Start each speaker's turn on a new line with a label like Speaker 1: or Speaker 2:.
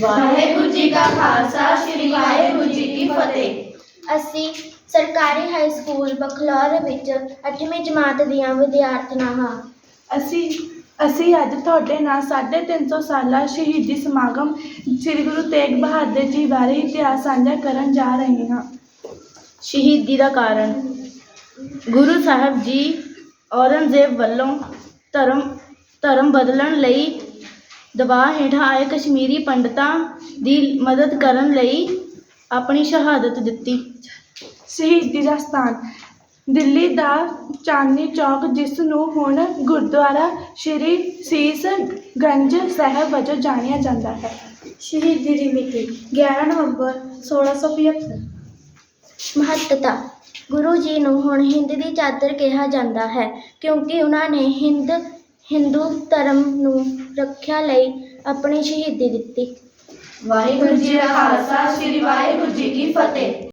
Speaker 1: ਵਾਹਿਗੁਰੂ ਜੀ ਕਾ ਖਾਲਸਾ ਸ੍ਰੀ ਵਾਹਿਗੁਰੂ ਜੀ ਕੀ ਫਤਿਹ।
Speaker 2: ਅਸੀਂ ਸਰਕਾਰੀ ਹਾਈ ਸਕੂਲ ਬਖਲੌਰ ਵਿੱਚ 8ਵੀਂ ਜਮਾਤ ਦੀਆਂ ਵਿਦਿਆਰਥਣਾਂ ਹਾਂ
Speaker 3: ਅਸੀਂ ਅਸੀਂ ਅੱਜ ਤੁਹਾਡੇ ਨਾਲ 350 ਸਾਲਾ ਸ਼ਹੀਦੀ ਸਮਾਗਮ ਸ੍ਰੀ ਗੁਰੂ ਤੇਗ ਬਹਾਦਰ ਜੀ ਬਾਰੇ ਇਤਿਹਾਸ ਸਾਂਝਾ ਕਰਨ ਜਾ ਰਹੇ ਹਾਂ।
Speaker 1: ਸ਼ਹੀਦੀ ਦਾ ਕਾਰਨ। ਗੁਰੂ ਸਾਹਿਬ ਜੀ ਔਰੰਗਜ਼ੇਬ ਵੱਲੋਂ ਧਰਮ ਧਰਮ ਬਦਲਣ ਲਈ ਦਬਾਅ ਹੇਠਾਂ ਆਏ ਕਸ਼ਮੀਰੀ ਪੰਡਤਾਂ ਦੀ ਮਦਦ ਕਰਨ ਲਈ ਆਪਣੀ ਸ਼ਹਾਦਤ ਦਿੱਤੀ।
Speaker 3: ਸ਼ਹੀਦੀ ਦਾ ਸਥਾਨ। ਦਿੱਲੀ ਦਾ ਚਾਂਦਨੀ ਚੌਕ ਜਿਸ ਨੂੰ ਹੁਣ ਗੁਰਦੁਆਰਾ ਸ਼੍ਰੀ ਸੀਸ ਗੰਜ ਸਾਹਿਬ ਵਜੋਂ ਜਾਣਿਆ ਜਾਂਦਾ ਹੈ।
Speaker 2: ਸ਼ਹੀਦੀ ਦੀ ਮਿਤੀ 11 ਨਵੰਬਰ 1675 ਮਹੱਤਤਾ। ਗੁਰੂ ਜੀ ਨੂੰ ਹੁਣ ਹਿੰਦ ਦੀ ਚਾਦਰ ਕਿਹਾ ਜਾਂਦਾ ਹੈ ਕਿਉਂਕਿ ਉਹਨਾਂ ਨੇ ਹਿੰਦ ਹਿੰਦੂ ਧਰਮ ਨੂੰ ਰੱਖਿਆ ਲਈ ਆਪਣੀ ਸ਼ਹੀਦੀ ਦਿੱਤੀ।
Speaker 1: ਵਾਹਿਗੁਰੂ ਜੀ ਕਾ ਖਾਲਸਾ, ਸ੍ਰੀ ਵਾਹਿਗੁਰੂ ਜੀ ਕੀ ਫਤਿਹ।